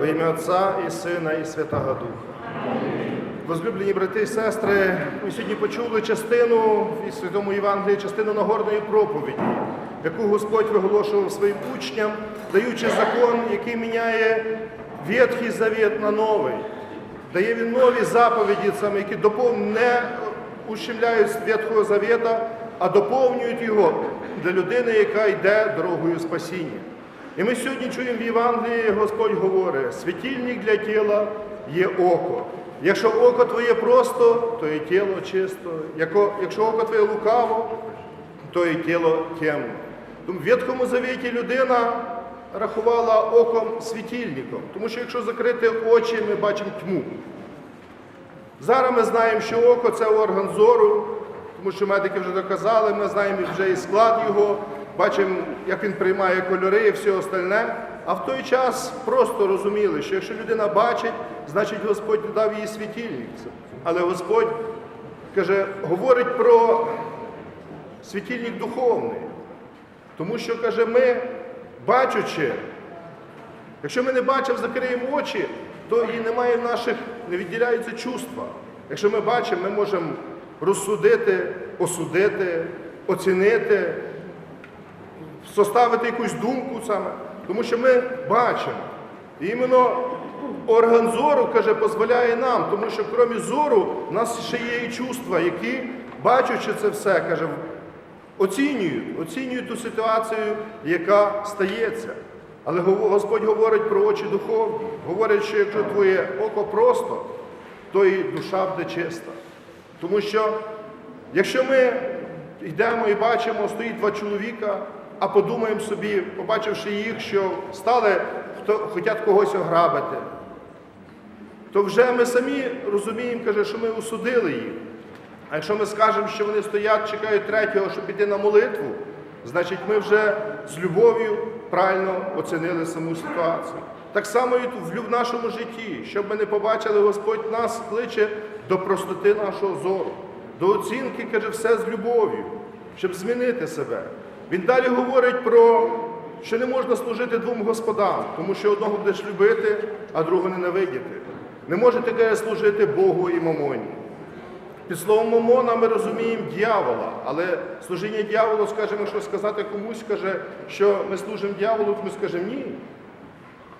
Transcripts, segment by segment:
Во ім'я Отця і Сина, і Святого Духа. Возлюблені брати і сестри, ми сьогодні почули частину із Святому Євангелії, частину Нагорної проповіді, яку Господь виголошував своїм учням, даючи закон, який міняє Ветхий Завіт на новий. Дає він нові заповіді, саме, які не ущемляють Ветхого Завіта, а доповнюють його для людини, яка йде дорогою спасіння. І ми сьогодні чуємо в Євангелії, Господь говорить, світильник для тіла є око. Якщо око твоє просто, то і тіло чисто. Якщо око твоє лукаво, то і тіло темне. Тому в Ветхому Завіті людина рахувала оком світильником, тому що якщо закрити очі, ми бачимо тьму. Зараз ми знаємо, що око це орган зору, тому що медики вже доказали, ми знаємо вже і склад його, бачимо, як він приймає кольори і все остальне. А в той час просто розуміли, що якщо людина бачить, значить Господь дав їй світильник. Але Господь каже, говорить про світильник духовний. Тому що, каже, ми, бачучи, якщо ми не бачимо, закриємо очі, то і немає в наших, не відділяються чувства. Якщо ми бачимо, ми можемо розсудити, осудити, оцінити, составити якусь думку саме, тому що ми бачимо. І іменно орган зору, каже, дозволяє нам, тому що крім зору, в нас ще є і чувства, які, бачачи це все, каже, оцінюють, оцінюють ту ситуацію, яка стається. Але Господь говорить про очі духовні. Говорить, що якщо твоє око просто, то і душа буде чиста. Тому що якщо ми йдемо і бачимо, стоїть два чоловіка, а подумаємо собі, побачивши їх, що стали, хто хочуть когось ограбити, то вже ми самі розуміємо, каже, що ми осудили їх. А якщо ми скажемо, що вони стоять, чекають третього, щоб піти на молитву, значить ми вже з любов'ю правильно оцінили саму ситуацію. Так само і в нашому житті, щоб ми не побачили, Господь нас кличе до простоти нашого зору, до оцінки, каже, все з любов'ю, щоб змінити себе. Він далі говорить про, що не можна служити двом господам, тому що одного будеш любити, а другого ненавидіти. Не можете каже, служити Богу і мамоні. Під словом Мамона ми розуміємо дьявола, але служіння дьяволу, скажімо, якщо сказати комусь, каже, що ми служимо дьяволу, то ми скажемо ні.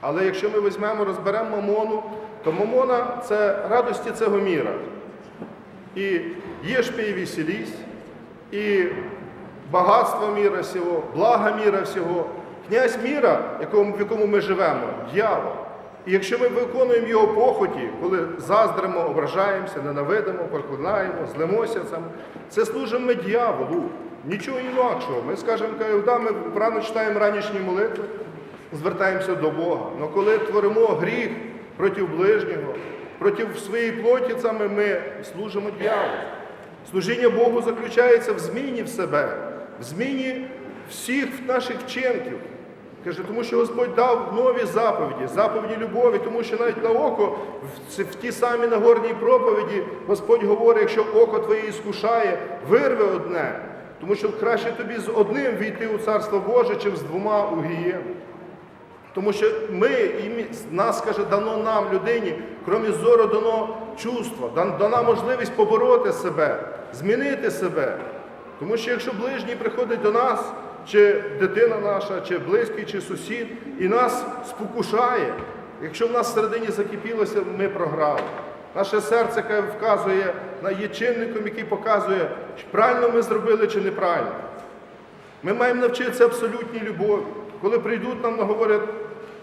Але якщо ми візьмемо, розберемо Мамону, то Мамона це радості цього міра. І їж пій веселісь, і багатство міра всього, блага міра всього, князь міра, в якому ми живемо, дьявол. І якщо ми виконуємо його похоті, коли заздримо, ображаємося, ненавидимо, проклинаємо, злимося, саме, це служимо ми дьяволу. Нічого інакшого. Ми скажемо, кажемо, да, ми рано читаємо ранішні молитви, звертаємося до Бога. Але коли творимо гріх проти ближнього, проти своєї плоті, саме ми служимо дьяволу. Служіння Богу заключається в зміні в себе, в зміні всіх наших вчинків. Каже, тому що Господь дав нові заповіді, заповіді любові, тому що навіть на око, в, в ті самі Нагорній проповіді, Господь говорить, якщо око твоє іскушає, вирви одне, тому що краще тобі з одним війти у Царство Боже, чим з двома у гієну. Тому що ми, і нас, каже, дано нам, людині, крім зору, дано чувство, дан- дана можливість побороти себе, змінити себе. Тому що якщо ближній приходить до нас, чи дитина наша, чи близький, чи сусід, і нас спокушає, якщо в нас всередині закипілося, ми програли. Наше серце вказує на є чинником, який показує, чи правильно ми зробили, чи неправильно. Ми маємо навчитися абсолютній любові. Коли прийдуть нам говорять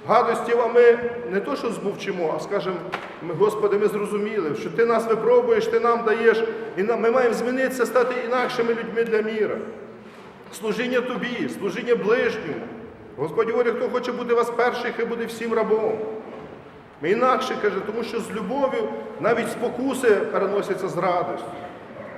гадості, а ми не то, що змовчимо, а скажемо, ми, Господи, ми зрозуміли, що Ти нас випробуєш, Ти нам даєш, і ми маємо змінитися, стати інакшими людьми для міра. Служіння тобі, служіння ближньому. Господь говорить, хто хоче бути вас перший, хай буде всім рабом. Ми інакше каже, тому що з любов'ю навіть спокуси переносяться з радістю.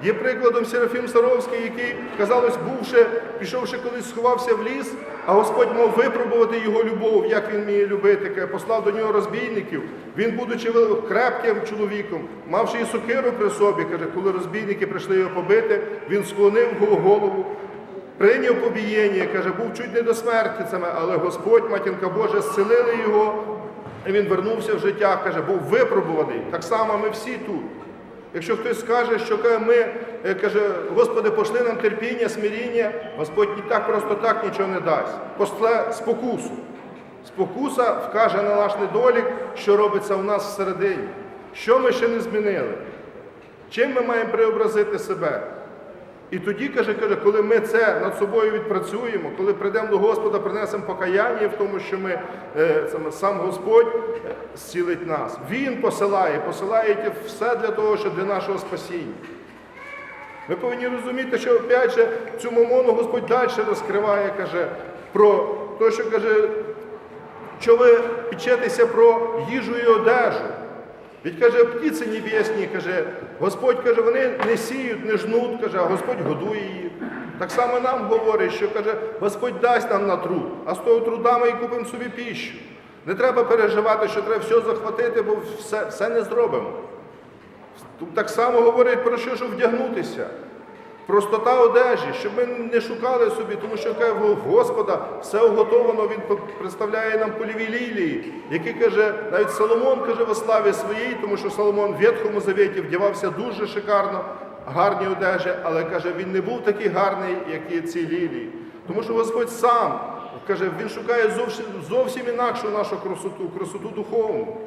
Є прикладом Серафім Саровський, який, казалось, бувши, пішовши колись, сховався в ліс, а Господь мав випробувати його любов, як він вміє любити. Послав до нього розбійників. Він, будучи крепким чоловіком, мавши і сокиру при собі, каже, коли розбійники прийшли його побити, він склонив голову, прийняв побієння, каже, був чуть не до смерті, саме, але Господь, матінка Божа, зцілили його. і він вернувся в життя, каже, був випробуваний. Так само ми всі тут. Якщо хтось скаже, що ми, е, каже, Господи, пошли нам терпіння, смиріння, Господь і так просто так нічого не дасть. После спокусу. Спокуса вкаже на наш недолік, що робиться в нас всередині. Що ми ще не змінили? Чим ми маємо преобразити себе? І тоді, каже, каже, коли ми це над собою відпрацюємо, коли прийдемо до Господа, принесемо покаяння в тому, що ми е, сам Господь зцілить нас. Він посилає, посилає все для того, що для нашого спасіння. Ми повинні розуміти, що опять же цю мамону Господь далі розкриває, каже, про те, що каже, що ви печетеся про їжу і одежу. Ведь каже, птиці небесні, каже, Господь каже, вони не сіють, не жнуть, каже, а Господь годує їх. Так само нам говорить, що каже, Господь дасть нам на труд, а з того труда ми і купимо собі піщу. Не треба переживати, що треба все захватити, бо все, все не зробимо. Так само говорить про що, щоб вдягнутися. Простота одежі, щоб ми не шукали собі, тому що каже, Господа все уготовано, Він представляє нам польові лілії, які каже, навіть Соломон каже во славі своїй, тому що Соломон в Ветхому Завіті вдягався дуже шикарно, гарні одежі, але каже, він не був такий гарний, як і ці лілії. Тому що Господь сам каже, він шукає зовсім, зовсім інакшу нашу красоту, красоту духовну.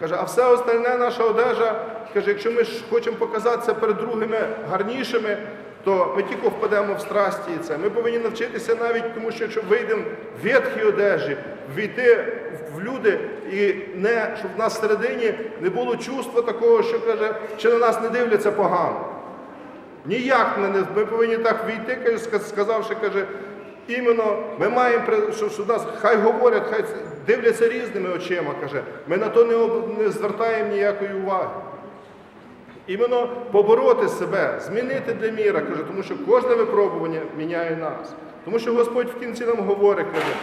Каже, а все остальне наша одежа, каже, якщо ми ж хочемо показатися перед другими гарнішими, то ми тільки впадемо в страсті і це. Ми повинні навчитися навіть, тому що якщо вийдемо в ветхій одежі, війти в люди і не, щоб в нас всередині не було чувства такого, що каже, чи на нас не дивляться погано. Ніяк не, ми повинні так війти, каже, сказавши, каже, іменно ми маємо, що, що нас хай говорять, хай дивляться різними очима, каже, ми на то не, не звертаємо ніякої уваги. Іменно побороти себе, змінити для каже, тому що кожне випробування міняє нас. Тому що Господь в кінці нам говорить, каже,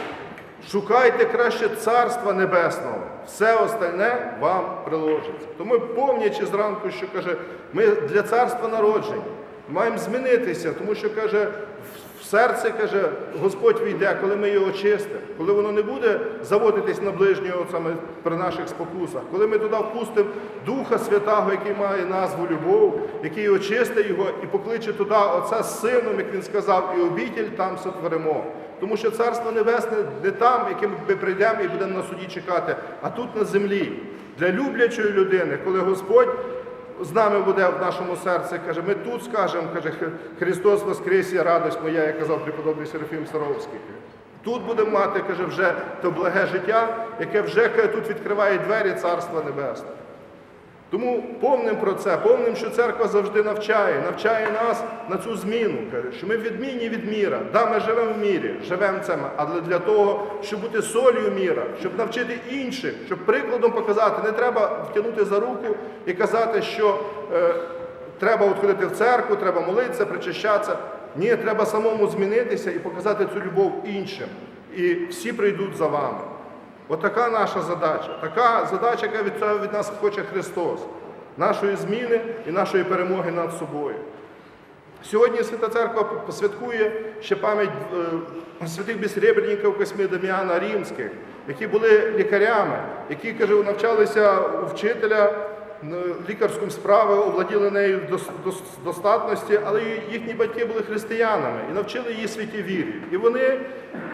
шукайте краще Царства Небесного, все остальне вам приложиться. Тому помнячи зранку, що каже, ми для царства народжені, маємо змінитися, тому що каже, серце каже, Господь війде, коли ми його чистимо, коли воно не буде заводитись на ближнього саме при наших спокусах, коли ми туди впустимо Духа Святого, який має назву любов, який очистить його і покличе туди Отця з Сином, як він сказав, і обітель там сотворимо. Тому що Царство Небесне не там, яким ми прийдемо і будемо на суді чекати, а тут на землі. Для люблячої людини, коли Господь з нами буде в нашому серці, каже, ми тут скажемо, каже, Христос Христос і радость моя, як казав преподобний Серафім Саровський. Тут будемо мати, каже, вже то благе життя, яке вже каже, тут відкриває двері Царства Небесного. Тому помним про це, помним, що церква завжди навчає, навчає нас на цю зміну. Каже, що ми відмінні від міра. Да, ми живемо в мірі, живемо це, але для того, щоб бути солью міра, щоб навчити інших, щоб прикладом показати, не треба втягнути за руку і казати, що е, треба от ходити в церкву, треба молитися, причащатися. Ні, треба самому змінитися і показати цю любов іншим. І всі прийдуть за вами. Отака наша задача, така задача, яка від цього від нас хоче Христос, нашої зміни і нашої перемоги над собою. Сьогодні Свята Церква посвяткує ще пам'ять е, святих безсребренників Космі Дам'яна Римських, які були лікарями, які, каже, навчалися у вчителя е, справи, овладіли нею в дос- дос- достатності, але їхні батьки були християнами і навчили її святі вірі. І вони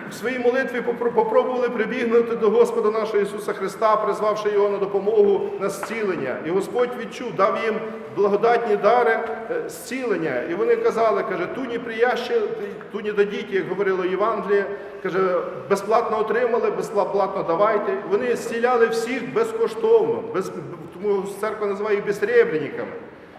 в своїй молитві попробували прибігнути до Господа нашого Ісуса Христа, призвавши Його на допомогу на зцілення. І Господь відчув, дав їм благодатні дари е, зцілення. І вони казали, каже, ту не прияще, ту не дадіть, як говорило Євангеліє, каже, безплатно отримали, безплатно давайте. Вони зціляли всіх безкоштовно, без, тому церква називає їх безсребренниками.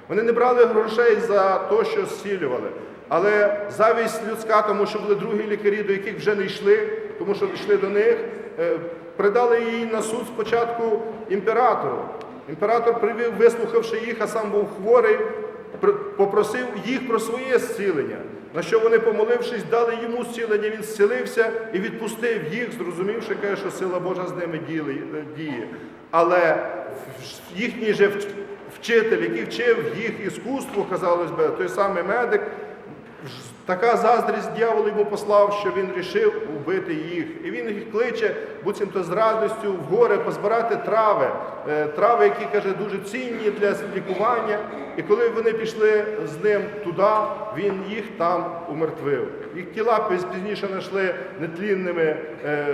Вони не брали грошей за те, що зцілювали. Але завість людська, тому що були другі лікарі, до яких вже не йшли, тому що йшли до них, е, придали її на суд спочатку імператору. Імператор привів, вислухавши їх, а сам був хворий, попросив їх про своє зцілення. На що вони, помолившись, дали йому зцілення, він зцілився і відпустив їх, зрозумівши, каже, що сила Божа з ними діє. Але їхній же вчитель, який вчив їх іскусству, казалось би, той самий медик, Така заздрість дьявол йому послав, що він рішив убити їх. І він їх кличе, буцімто з радістю в гори позбирати трави, е, трави, які каже, дуже цінні для лікування. І коли вони пішли з ним туди, він їх там умертвив. Їх тіла пізніше знайшли нетлінними е,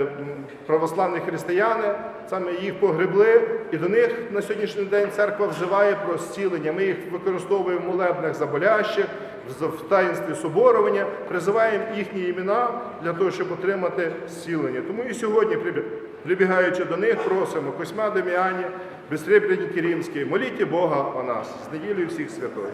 православні християни, саме їх погребли, і до них на сьогоднішній день церква взиває про зцілення. Ми їх використовуємо в молебнях за болящих, в в таїнстві соборування, призиваємо їхні імена для того, щоб отримати зцілення. Тому і сьогодні, прибігаючи до них, просимо Косьма Деміані, безсребреники римські, моліть Бога о нас. З неділею всіх святої.